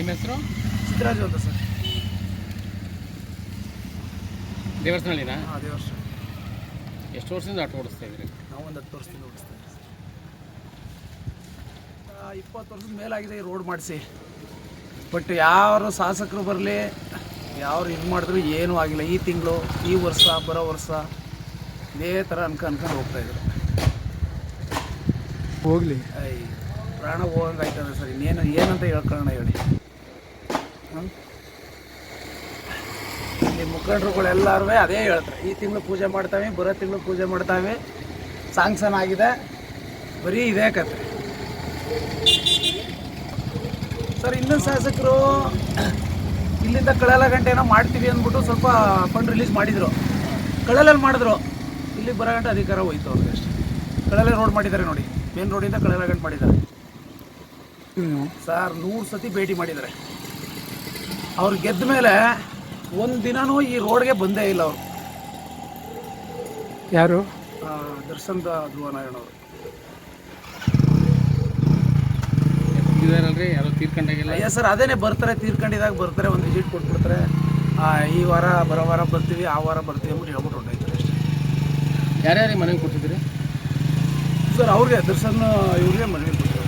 ನಿಮ್ಮ ಹೆಸರು? ಸಿದ್ದರಾಜು ಅಂತ ಸರ್. ದೇವಸ್ಥಾನ ಹಾಂ ಅದೇ ವರ್ಷ ಎಷ್ಟು ವರ್ಷದಿಂದ ಆಟೋ ಓಡಿಸ್ತಾ ಇದ್ರಿ ನಾವು ಒಂದು ಹತ್ತು ವರ್ಷದಿಂದ ಓಡಿಸ್ತಾ ಇದ್ದೀವಿ ಆ, ಇಪ್ಪತ್ತು ವರ್ಷದ ಮೇಲಾಗಿದೆ ಈ ರೋಡ್ ಮಾಡಿಸಿ. ಬಟ್ ಯಾರು ಶಾಸಕರು ಬರಲಿ ಯಾರು ಇದು ಮಾಡಿದ್ರು ಏನೂ ಆಗಿಲ್ಲ. ಈ ತಿಂಗಳು ಈ ವರ್ಷ ಬರೋ ವರ್ಷ ಇದೇ ಥರ ಅನ್ಕ ಅನ್ಕೊಂಡು ಹೋಗ್ತಾಯಿದ್ರು ಹೋಗ್ಲಿ. ಐ ಪ್ರಾಣ ಹೋಗಂಗೆ ಆಯ್ತದೆ ಸರ್. ಇನ್ನೇನು ಏನಂತ ಹೇಳ್ಕೊಳ್ಳೋಣ ಹೇಳಿ? ಇಲ್ಲಿ ಮುಖಂಡರುಗಳೆಲ್ಲರೂ ಅದೇ ಹೇಳ್ತಾರೆ. ಈ ತಿಂಗಳು ಪೂಜೆ ಮಾಡ್ತಾವೆ ಬರೋ ತಿಂಗಳು ಪೂಜೆ ಮಾಡ್ತಾವೆ. ಸಾಂಕ್ಷನ್ ಆಗಿದೆ. ಬರೀ ಇದೇ ಕತೆ ಸರ್ ಇನ್ನೊಂದು ಶಾಸಕರು ಇಲ್ಲಿಂದ ಕಳೆಲ ಗಂಟೆನೋ ಮಾಡ್ತೀವಿ ಅಂದ್ಬಿಟ್ಟು ಸ್ವಲ್ಪ ಫಂಡ್ ರಿಲೀಸ್ ಮಾಡಿದರು. ಕಳಲಲ್ಲಿ ಮಾಡಿದ್ರು. ಇಲ್ಲಿ ಬರೋ ಗಂಟೆ ಅಧಿಕಾರ ಹೋಯ್ತು ಅವ್ರಿಗೆ ಅಷ್ಟೇ. ಕಳಲೆ ರೋಡ್ ಮಾಡಿದ್ದಾರೆ ನೋಡಿ. ಮೇನ್ ರೋಡಿಂದ ಕಳೆಲ ಗಂಟೆ ಮಾಡಿದ್ದಾರೆ. ಸರ್ ನೂರು ಸತಿ ಭೇಟಿ ಮಾಡಿದ್ದಾರೆ. ಅವ್ರು ಗೆದ್ದ ಮೇಲೆ ಒಂದು ದಿನನೂ ಈ ರೋಡ್ಗೆ ಬಂದೇ ಇಲ್ಲ ಅವರು. ಯಾರು? ದರ್ಶನ್ ಧ್ರುವನಾರಾಯಣ ಅವರು. ಇದಾರಲ್ರಿ ಯಾರೋ ತೀರ್ಕೊಂಡಾಗಿಲ್ಲ? ಅಯ್ಯ ಸರ್ ಅದೇನೆ ಬರ್ತಾರೆ ತೀರ್ಕೊಂಡಿದಾಗ ಬರ್ತಾರೆ ಒಂದು ವಿಸಿಟ್ ಕೊಟ್ಬಿಡ್ತಾರೆ. ಆ, ಈ ವಾರ ಬರೋ ವಾರ ಬರ್ತೀವಿ ಆ ವಾರ ಬರ್ತೀವಿ ಅಂದ್ಬಿಟ್ಟು ಹೇಳ್ಬಿಟ್ಟು ಹೊಂಟೋಯ್ತಾರೆ ಅಷ್ಟೇ. ಯಾರ್ಯಾರಿಗೆ ಮನೆಗೆ ಕೊಟ್ಟಿದ್ರಿ ಸರ್ ಅವ್ರಿಗೆ ದರ್ಶನ್ ಇವ್ರಿಗೆ ಮನೆಗೆ ಕೊಟ್ಟಿದ್ದಾರೆ.